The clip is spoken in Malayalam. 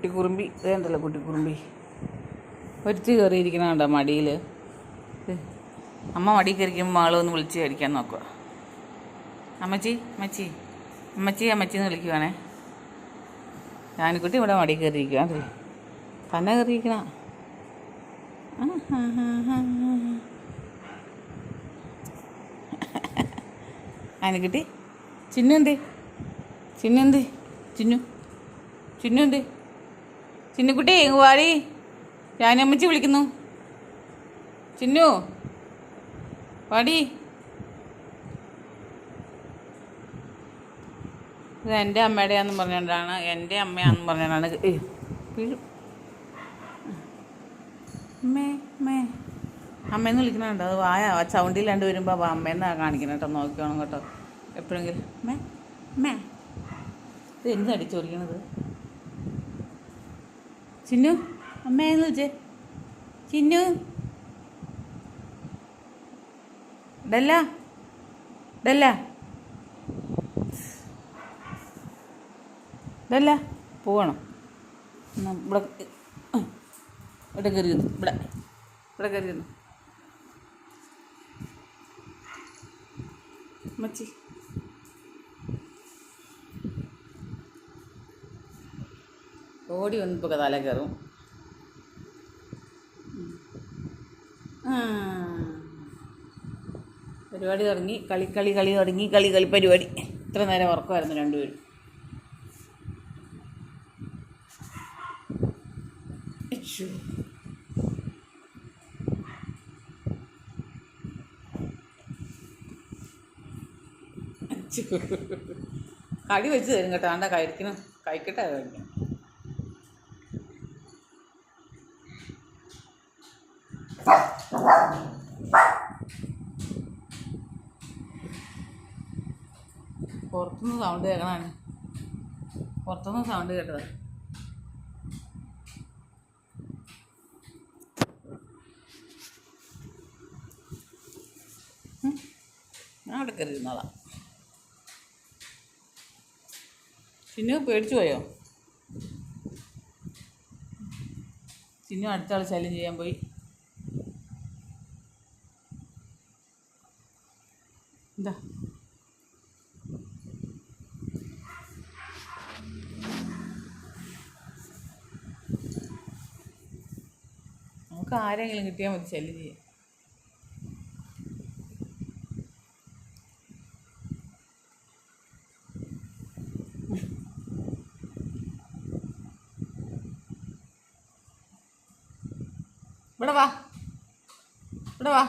കുട്ടിക്കുറുമ്പി. ഇതേണ്ടല്ലോ കുട്ടിക്കുറുമ്പി. ഒരുത്തി കയറിയിരിക്കണ കണ്ടോ മടിയിൽ അമ്മ മടി കയറിക്കുമ്പോൾ മാളൊന്ന് വിളിച്ച് കഴിക്കാൻ നോക്കുക അമ്മച്ചി അമ്മച്ചി അമ്മച്ചി അമ്മച്ചി എന്ന് വിളിക്കുവാണേ. ഞാനിക്കുട്ടി ഇവിടെ മടി കയറിയിരിക്കുക അതെ. തന്നെ കയറിയിരിക്കണ. ആനക്കുട്ടി ചിന്നു എന്തേ? ചിന്നു എന്തേ? ചിന്നു ചിന്നുക്കുട്ടി വാടി. ഞാനമ്മച്ചി വിളിക്കുന്നു. ചിന്നു വാടി. ഇത് എന്റെ അമ്മയുടെയാന്ന് പറഞ്ഞുകൊണ്ടാണ് എന്റെ അമ്മയാന്ന് പറഞ്ഞുകൊണ്ടാണ് മേ അമ്മേ അമ്മയെന്ന് വിളിക്കുന്നുണ്ട് അത് വായ ആ ചൗണ്ടിലാണ്ട് വരുമ്പോൾ അമ്മയെന്നാണ് കാണിക്കണം കേട്ടോ നോക്കിയോണം കേട്ടോ. എപ്പോഴെങ്കിലും. മേ മേ ഇത് എന്ത് അടിച്ചു വിളിക്കണത് ചിന്നു അമ്മയെന്ന് വിളിച്ചേ. ചിന്നു. ഡല്ല ഡല്ല ഡല്ല പോകണം ഇവിടെ. ഇവിടെ കയറി ഇവിടെ ഇവിടെ കയറി മച്ചി ഓടി വന്നപ്പോൾ തല കയറും. ആ. പരിപാടി തുടങ്ങി. കളി കളി കളി തുടങ്ങി. കളി കളി പരിപാടി. ഇത്ര നേരം ഉറക്കമായിരുന്നു രണ്ടുപേരും. കടി വെച്ച് തരും കേട്ടോ. ആണ്ട കഴിക്കണം. കഴിക്കട്ടെ കഴിക്കണം പുറത്തുനിന്ന് സൗണ്ട് കേൾക്കണാണ് പുറത്തുനിന്ന് സൗണ്ട് കേട്ടത്. അവിടെ കയറിയിരുന്നതാ ചിന്നു പേടിച്ചു പോയോ? ചിന്നു അടുത്ത ആൾ ശല്യം ചെയ്യാൻ പോയി. എന്താ നമുക്ക് ആരെങ്കിലും കിട്ടിയാൽ മതി ശല്യം ചെയ്യാം ഇവിടെ വാ. ഇവിടെ വാ.